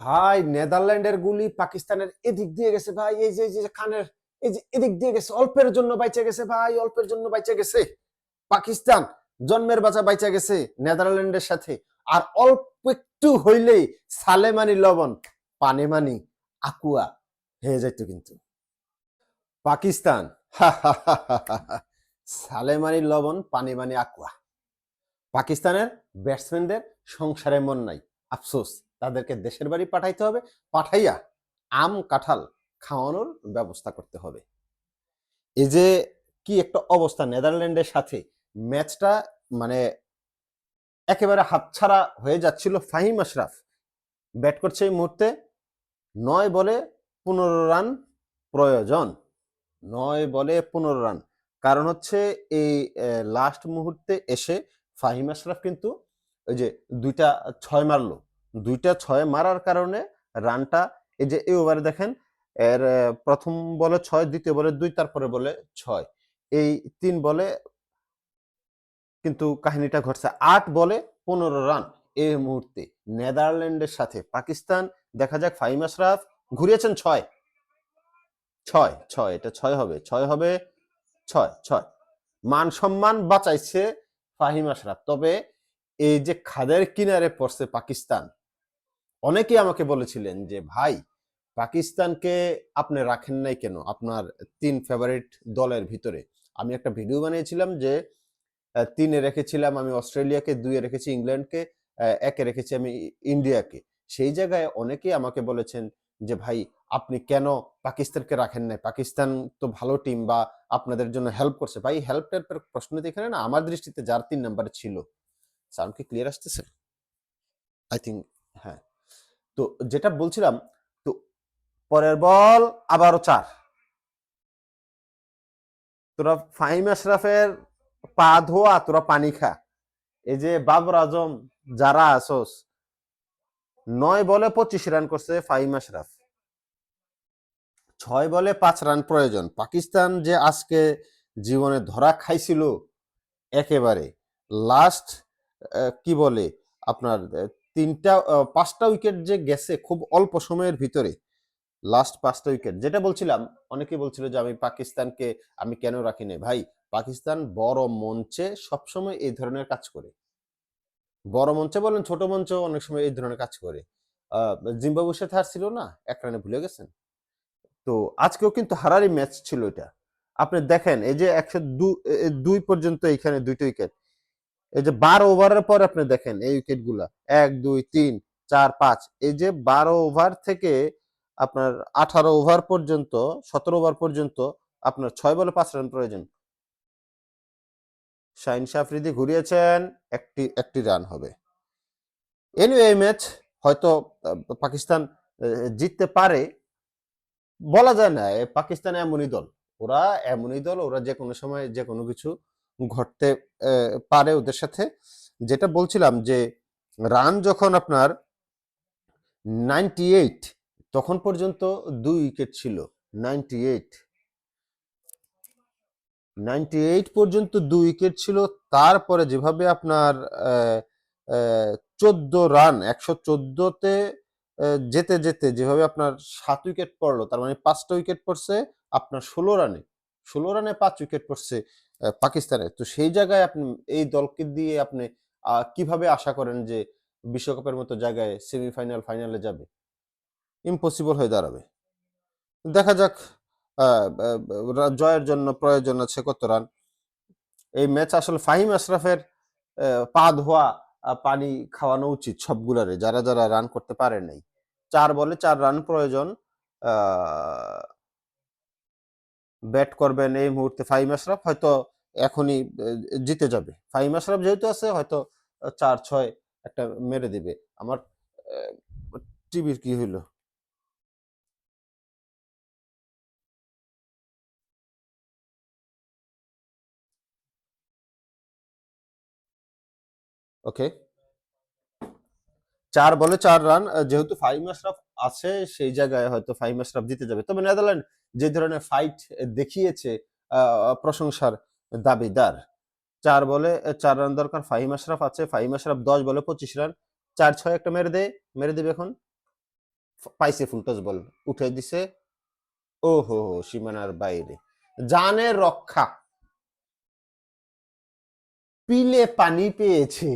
ভাই, নেদারল্যান্ডের গুলি পাকিস্তানের এদিক দিয়ে গেছে ভাই। এই যে খানের, এই যে এদিক দিয়ে গেছে, অল্পের জন্য বাইচে গেছে ভাই, অল্পের জন্য বাইচে গেছে। পাকিস্তান জন্মের বাঁচা বাইচা গেছে নেদারল্যান্ডের সাথে। আর অল্প একটু হইলেই সালেমানি লবণ, পানেমানি, আকুয়া হয়ে যাইতো কিন্তু। পাকিস্তান সালেমানি লবণ, পানিমানি, আকুয়া। পাকিস্তানের ব্যাটসম্যানদের সংসারে মন নাই, আফসোস। তাদেরকে দেশের বাড়ি পাঠাইতে হবে, পাঠাইয়া আম, কাঁঠাল খাওয়ানোর ব্যবস্থা করতে হবে। এই যে কি একটা অবস্থা নেদারল্যান্ডের সাথে, ম্যাচটা মানে একেবারে হাতছাড়া হয়ে যাচ্ছিল ফাহিম আশরাফ। ব্যাট করছে এই মুহূর্তে নয় বলে পনেরো রান প্রয়োজন। নয় বলে পনেরো রান। কারণ হচ্ছে এই লাস্ট মুহূর্তে এসে ফাহিম আশরাফ কিন্তু ওই যে দুইটা ছয় মারলো। দুইটা ছয় মারার কারণে রানটা এই যে এই ওভারে দেখেন, এর প্রথম বলে ছয়, দ্বিতীয় বলে দুই, তারপরে বলে ছয়। এই তিন বলে কিন্তু কাহিনীটা ঘটছে আট বলে পনেরো রান এই মুহূর্তে। নেদারল্যান্ডের সাথে পাকিস্তান, দেখা যাক, ফাহিম আশরাফ ঘুরিয়েছেন ছয়। ছয় ছয়, এটা ছয় হবে ছয় হবে, ছয় ছয়। মান সম্মান বাঁচাইছে ফাহিম আশরাফ। তবে এই যে খাদের কিনারে পড়ছে পাকিস্তান অনেকেই আমাকে বলেছিলেন যে, ভাই, পাকিস্তানকে আপনি রাখেন নাই কেন? আপনার তিন ফেভারিট দলের ভিতরে। আমি একটা ভিডিও বানিয়েছিলাম যে তিনে রেখেছিলাম আমি অস্ট্রেলিয়াকে দুইয়ে রেখেছি ইংল্যান্ডকে একে রেখেছি আমি ইন্ডিয়াকে। সেই জায়গায় অনেকেই আমাকে বলেছেন যে, ভাই, আপনি কেন পাকিস্তানকে রাখেন নাই? পাকিস্তান তো ভালো টিম বা আপনাদের জন্য হেল্প করছে। ভাই হেল্প টেল্পের প্রশ্ন এখানে না, আমার দৃষ্টিতে যার তিন নাম্বারে ছিল। সাউন্ড কি ক্লিয়ার আসতেছে? আই থিঙ্ক হ্যাঁ। তো যেটা বলছিলাম, তো পরের বল আবারও চার। তোরা ফাহিম আশরাফের পা ধোয়া, তোরা পানি খা। এই যে বাবর আজম, যারা আসোস, নয় বলে পঁচিশ রান করছে ফাহিম আশরাফ। ছয় বলে পাঁচ রান প্রয়োজন। পাকিস্তান যে আজকে জীবনে ধরা খাইছিল, একেবারে। লাস্ট কি বলে আপনার তিনটা পাঁচটা উইকেট যে গেছে খুব অল্প সময়ের ভিতরে লাস্ট পাঁচটা উইকেট যেটা বলছিলাম অনেকে বলছিল যে আমি পাকিস্তানকে আমি কেন রাখি নাই? ভাই পাকিস্তান বড় মঞ্চে সবসময় এই ধরনের কাজ করে। বড় মঞ্চে বলেন ছোট মঞ্চে অনেক সময় এই ধরনের কাজ করে। আহ, জিম্বাবুয়ের সাথে হারছিল না এক রানে ভুলে গেছেন? তো আজকেও কিন্তু হারারই ম্যাচ ছিল এটা। আপনি দেখেন এই যে একশো দুই পর্যন্ত এইখানে দুইটা উইকেট এই যে বারো ওভারের পর আপনি দেখেন এই উইকেটগুলা। এক, দুই, তিন, চার, পাঁচ। এই যে বারো ওভার থেকে আপনার আঠারো ওভার পর্যন্ত, সতেরো ওভার পর্যন্ত আপনার ছয় বলে পাঁচ রান প্রয়োজন। শাহিন শাফরিদি ঘুরিয়েছেন, একটি একটি রান হবে। এনিওয়ে এই ম্যাচ হয়তো পাকিস্তান জিততে পারে। বলা যায় না পাকিস্তান এমনই দল। ওরা এমনই দল, ওরা যে কোনো সময় যে কোনো কিছু ঘটতে পারে ওদের সাথে। যেটা বলছিলাম যে, রান যখন আপনার নাইনটি এইট তখন পর্যন্ত দুই উইকেট ছিল। নাইনটি এইট নাইনটি এইট পর্যন্ত দুই উইকেট ছিল। তারপরে যেভাবে আপনার চোদ্দ রান, একশো চোদ্দতে যেতে যেতে যেভাবে আপনার সাত উইকেট পড়ল, তার মানে পাঁচটা উইকেট পড়ছে আপনার ষোলো রানে ষোলো রানে পাঁচ উইকেট পড়ছে। আহ, পাকিস্তানের। তো সেই জায়গায় আপনি এই দলকে দিয়ে আপনি কীভাবে আশা করেন যে বিশ্বকাপের মতো জায়গায় সেমিফাইনাল ফাইনালে যাবে? ইম্পসিবল হয়ে দাঁড়াবে। দেখা যাক জয়ের জন্য প্রয়োজন আছে কত রান। এই ম্যাচ আসলে ফাহিম আশরাফের পা ধোয়া পানি খাওয়ানো উচিত সবগুলারে যারা যারা রান করতে পারে নাই। চার বলে চার রান প্রয়োজন। ব্যাট করবেন এই মুহূর্তে ফাহিম আশরাফ। হয়তো এখনই জিতে যাবে। ফাহিম আশরাফ যেহেতু আছে, হয়তো চার ছয় একটা মেরে দিবে। আমার টিভির কি হইল? ওকে। চার বলে চার রান যেহেতু ফাহিম আশরাফ আছে, সেই জায়গায় হয়তো ফাহিম আশরাফ জিতে যাবে। তবে নেদারল্যান্ড যে ধরনের ফাইট দেখিয়েছে প্রশংসার দাবিদার। চার বলে চার রান দরকার, ফাহিম আশরাফ আছে, ফাহিম আশরাফ দশ বলে পঁচিশ রান, চার ছয় একটা মেরে দে, মেরে দেবে এখন। পাইছে ফুলটস বল, উঠে দিছে ও হো হো সীমানার বাইরে। জানের রক্ষা। পিলে পানি পেয়েছে।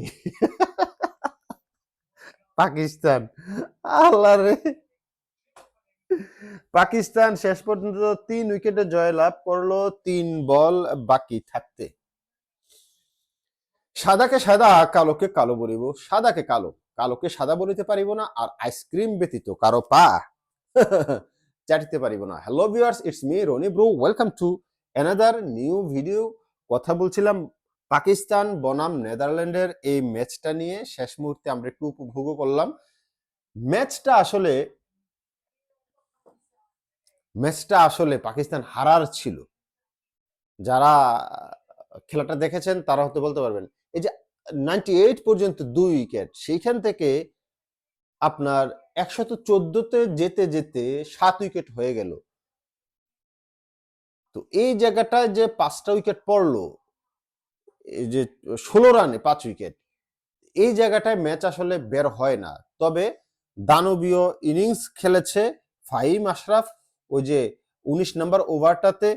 পাকিস্তান, আল্লাহ রে। পাকিস্তান শেষ পর্যন্ত তিন উইকেটে জয়লাভ করল তিন বল বাকি থাকতে। সাদাকে সাদা, কালোকে কালো বলিব। সাদাকে কালো, কালোকে সাদা বলিতে পারিব না আর আইসক্রিম ব্যতীত কারও পা চাটিতে পারিব না। Hello viewers it's me Roni bro welcome to another new video কথা বলছিলাম পাকিস্তান বনাম নেদারল্যান্ডের এই ম্যাচটা নিয়ে। শেষ মুহূর্তে আমরা একটু উপভোগ করলাম। ম্যাচটা আসলে ম্যাচটা আসলে পাকিস্তান হারার ছিল। যারা খেলাটা দেখেছেন তারা হতে বলতে পারবেন, এই যে নাইনটি এইট পর্যন্ত দুই উইকেট সেইখান থেকে আপনার একশত চোদ্দতে যেতে যেতে সাত উইকেট হয়ে গেল। তো এই জায়গাটায় যে পাঁচটা উইকেট পড়ল, এই যে ষোলো রানে পাঁচ উইকেট এই জায়গাটায় ম্যাচ আসলে বের হয় না। তবে দানবীয় ইনিংস খেলেছে ফাহিম আশরাফ ওই যে উনিশ নম্বর ওভারটাতে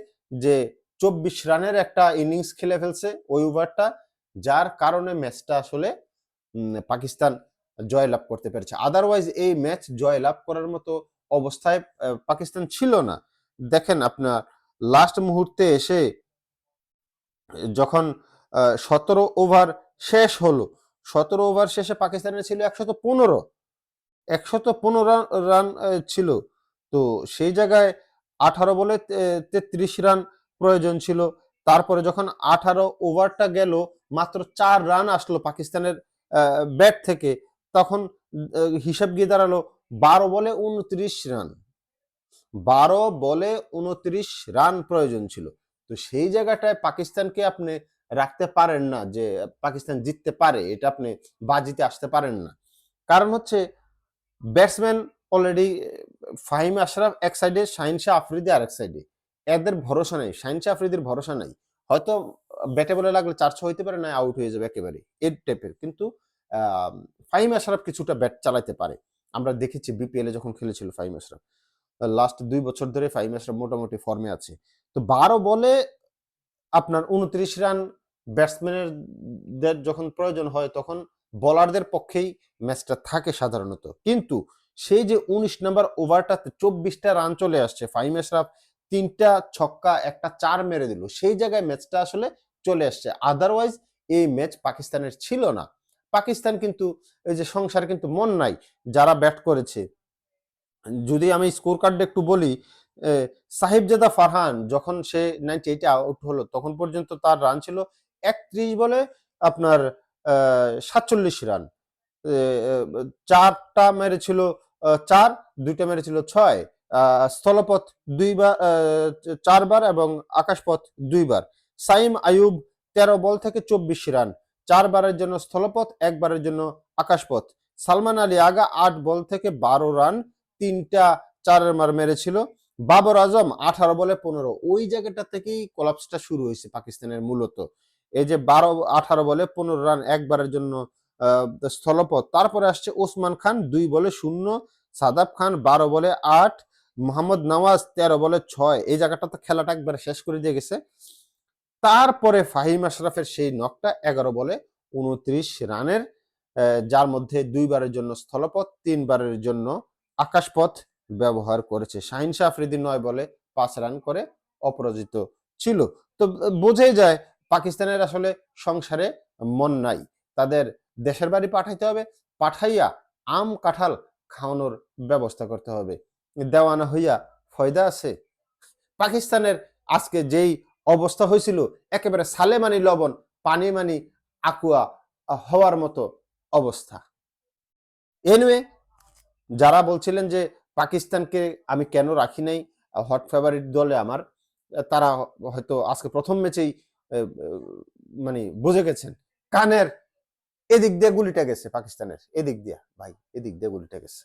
যে চব্বিশ রানের একটা ইনিংস খেলে ফেলছে ওই ওভারটা, যার কারণে ম্যাচটা আসলে পাকিস্তান জয়লাভ করতে পেরেছে। আদারওয়াইজ এই ম্যাচ জয়লাভ করার মতো অবস্থায় পাকিস্তান ছিল না। দেখেন আপনার লাস্ট মুহূর্তে এসে যখন সতেরো ওভার শেষ হলো, সতেরো ওভার শেষে পাকিস্তানের ছিল একশত পনেরো। একশত পনেরো রান ছিল। তো সেই জায়গায় আঠারো বলে তেত্রিশ রান প্রয়োজন ছিল। তারপরে যখন আঠারো ওভারটা গেল, মাত্র চার রান আসলো পাকিস্তানের ব্যাট থেকে, তখন হিসাব গিয়ে দাঁড়াল বারো বলে উনত্রিশ রান। বারো বলে উনত্রিশ রান প্রয়োজন ছিল। তো সেই জায়গাটায় পাকিস্তানকে আপনি রাখতে পারেন না যে, পাকিস্তান জিততে পারে, এটা আপনি বাজিতে আসতে পারেন না। কারণ হচ্ছে, ব্যাটসম্যান অলরেডি ফাহিম আশরাফ এক সাইডে শাহিন শাহ আফ্রিদি আরেক সাইডে এদের ভরসা নেই শাহিন শাহ আফ্রিদির ভরসা নাই। হয়তো ব্যাটে বলে লাগলে চারশো হইতে পারে না আউট হয়ে যাবে একেবারে এর। টাইপের কিন্তু ফাহিম আশরাফ কিছুটা ব্যাট চালাতে পারে। আমরা দেখেছি বিপিএল যখন খেলেছিল ফাহিম আশরাফ। লাস্ট দুই বছর ধরে ফাহিম আশরাফ মোটামুটি ফর্মে আছে। তো বারো বলে আপনার উনত্রিশ রান ব্যাটসম্যানের যখন প্রয়োজন হয়, তখন বোলারদের পক্ষেই ম্যাচটা থাকে সাধারণত। কিন্তু সেই যে উনিশ নম্বর ওভারটাতে চব্বিশটা রান চলে আসছে ফাহিম আশরাফ তিনটা ছক্কা, একটা চার মেরে দিল। সেই জায়গায় ম্যাচটা আসলে চলে আসছে। আদারওয়াইজ এই ম্যাচ পাকিস্তানের ছিল না। পাকিস্তান কিন্তু এই যে সংসার কিন্তু মন নাই। যারা ব্যাট করেছে, যদি আমি স্কোর কার্ডটা একটু বলি সাহিবজাদা ফারহান যখন সে নাইনটি এইটে আউট হলো, তখন পর্যন্ত তার রান ছিল একত্রিশ বলে আপনার সাতচল্লিশ রান। চারটা মেরেছিল চার, দুইটা মেরেছিল ছয় স্থলপথ দুইবার চারবার এবং আকাশপথ দুইবার। সাইম আয়ুব তেরো বল থেকে চব্বিশ রান, চারবারের জন্য স্থলপথ, একবারের জন্য আকাশপথ। সালমান আলী আগা আট বল থেকে বারো রান, তিনটা চারের মার মেরেছিল। বাবর আজম আঠারো বলে পনেরো। ওই জায়গাটা থেকেই কোলাপসটা শুরু হয়েছে পাকিস্তানের মূলত। এই যে বারো, আঠারো বলে পনেরো রান, একবারের জন্য স্থলপথ। তারপরে আসছে ওসমান খান, দুই বলে শূন্য, সাদাব খান বারো বলে আট, মোহাম্মদ নওয়াজ তেরো বলে ছয়। এই জায়গাটা তো খেলাটা একবারে শেষ করে দিয়ে গেছে। তারপরে ফাহিম আশরাফের সেই নকটা এগারো বলে উনত্রিশ রানের যার মধ্যে দুইবারের জন্য স্থলপথ, তিনবারের জন্য আকাশপথ ব্যবহার করেছে। শাহিন শাহ আফ্রিদি নয় বলে পাঁচ রান করে অপরাজিত ছিল। তো বোঝাই যায়, পাকিস্তানের আসলে সংসারে মন নাই। তাদের দেশের বাড়ি পাঠাইতে হবে, পাঠাইয়া আম, কাঁঠাল খাওয়ানোর ব্যবস্থা করতে হবে। দেওয়ানা হইয়া ফয়দা আছে। পাকিস্তানের আজকে যেই অবস্থা হয়েছিল একেবারে সালেমানি লবণ পানি মানি আকুয়া হওয়ার মতো অবস্থা। এনিওয়ে যারা বলছিলেন যে পাকিস্তানকে আমি কেন রাখি নাই, হট ফেভারিট দলে আমার, তারা হয়তো আজকে প্রথম ম্যাচেই মানে বুঝে গেছেন। কানের এদিক দিয়ে গুলিটা গেছে পাকিস্তানের এদিক দিয়া ভাই এদিক দিয়ে গুলিটা গেছে।